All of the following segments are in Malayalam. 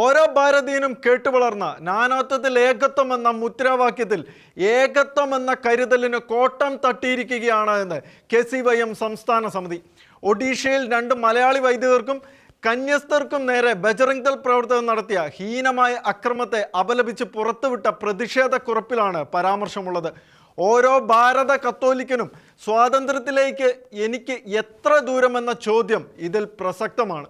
ഓരോ ഭാരതീയനും കേട്ടുവളർന്ന നാനാത്വത്തിൽ ഏകത്വം എന്ന മുദ്രാവാക്യത്തിൽ ഏകത്വം എന്ന കരുതലിന് കോട്ടം തട്ടിയിരിക്കുകയാണ് എന്ന് കെ സി വൈ എം സംസ്ഥാന സമിതി. ഒഡീഷയിൽ രണ്ട് മലയാളി വൈദികർക്കും കന്യസ്ഥർക്കും നേരെ ബജറംഗ് ദൾ പ്രവർത്തകർ നടത്തിയ ഹീനമായ അക്രമത്തെ അപലപിച്ച് പുറത്തുവിട്ട പ്രതിഷേധക്കുറപ്പിലാണ് പരാമർശമുള്ളത്. ഓരോ ഭാരത കത്തോലിക്കനും സ്വാതന്ത്ര്യത്തിലേക്ക് എനിക്ക് എത്ര ദൂരമെന്ന ചോദ്യം ഇതിൽ പ്രസക്തമാണ്.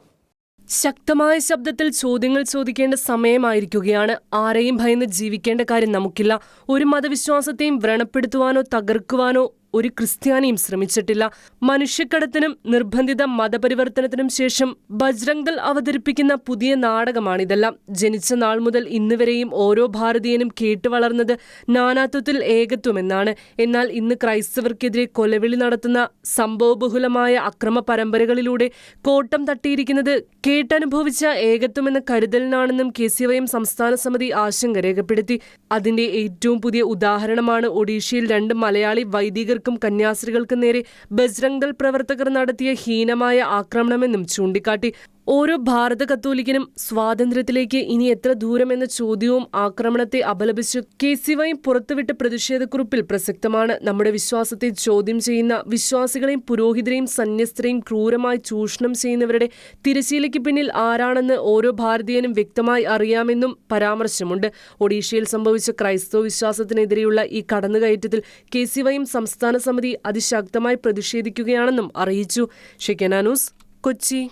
ശക്തമായ ശബ്ദത്തിൽ ചോദ്യങ്ങൾ ചോദിക്കേണ്ട സമയമായിരിക്കുകയാണ്. ആരെയും ഭയന്ന് ജീവിക്കേണ്ട കാര്യം നമുക്കില്ല. ഒരു മതവിശ്വാസത്തെയും വ്രണപ്പെടുത്തുവാനോ തകർക്കുവാനോ ഒരു ക്രിസ്ത്യാനിയും ശ്രമിച്ചിട്ടില്ല. മനുഷ്യക്കടത്തിനും നിർബന്ധിത മതപരിവർത്തനത്തിനും ശേഷം ബജ്രംഗ് ദൾ അവതരിപ്പിക്കുന്ന പുതിയ നാടകമാണിതെല്ലാം. ജനിച്ച നാൾ മുതൽ ഇന്നുവരെയും ഓരോ ഭാരതീയനും കേട്ടുവളർന്നത് നാനാത്വത്തിൽ ഏകത്വമെന്നാണ്. എന്നാൽ ഇന്ന് ക്രൈസ്തവർക്കെതിരെ കൊലവിളി നടത്തുന്ന സംഭവബഹുലമായ അക്രമ പരമ്പരകളിലൂടെ കോട്ടം തട്ടിയിരിക്കുന്നത് കേട്ടനുഭവിച്ച ഏകത്വമെന്ന കരുതലിനാണെന്നും കെ സി വൈ എം സംസ്ഥാന സമിതി ആശങ്ക രേഖപ്പെടുത്തി. അതിന്റെ ഏറ്റവും പുതിയ ഉദാഹരണമാണ് ഒഡീഷയിൽ രണ്ട് മലയാളി വൈദികർക്കും കന്യാസ്ത്രീകൾക്കും നേരെ ബജ്രംഗ് ദൾ പ്രവർത്തകർ നടത്തിയ ഹീനമായ ആക്രമണമെന്നും ചൂണ്ടിക്കാട്ടി. ഓരോ ഭാരത കത്തോലിക്കനും സ്വാതന്ത്ര്യത്തിലേക്ക് ഇനി എത്ര ദൂരമെന്ന ചോദ്യവും ആക്രമണത്തെ അപലപിച്ചു കെ സി വൈ പുറത്തുവിട്ട പ്രതിഷേധക്കുറിപ്പിൽ പ്രസക്തമാണ്. നമ്മുടെ വിശ്വാസത്തെ ചോദ്യം ചെയ്യുന്ന വിശ്വാസികളെയും പുരോഹിതരെയും സന്യസ്തരെയും ക്രൂരമായി ചൂഷണം ചെയ്യുന്നവരുടെ തിരശീലയ്ക്ക് പിന്നിൽ ആരാണെന്ന് ഓരോ ഭാരതീയനും വ്യക്തമായി അറിയാമെന്നും പരാമർശമുണ്ട്. ഒഡീഷയിൽ സംഭവിച്ച ക്രൈസ്തവ വിശ്വാസത്തിനെതിരെയുള്ള ഈ കടന്നുകയറ്റത്തിൽ കെ സി വൈയും സംസ്ഥാന സമിതി അതിശക്തമായി പ്രതിഷേധിക്കുകയാണെന്നും അറിയിച്ചു. ഷെക്കനാനൂസ് കൊച്ചി.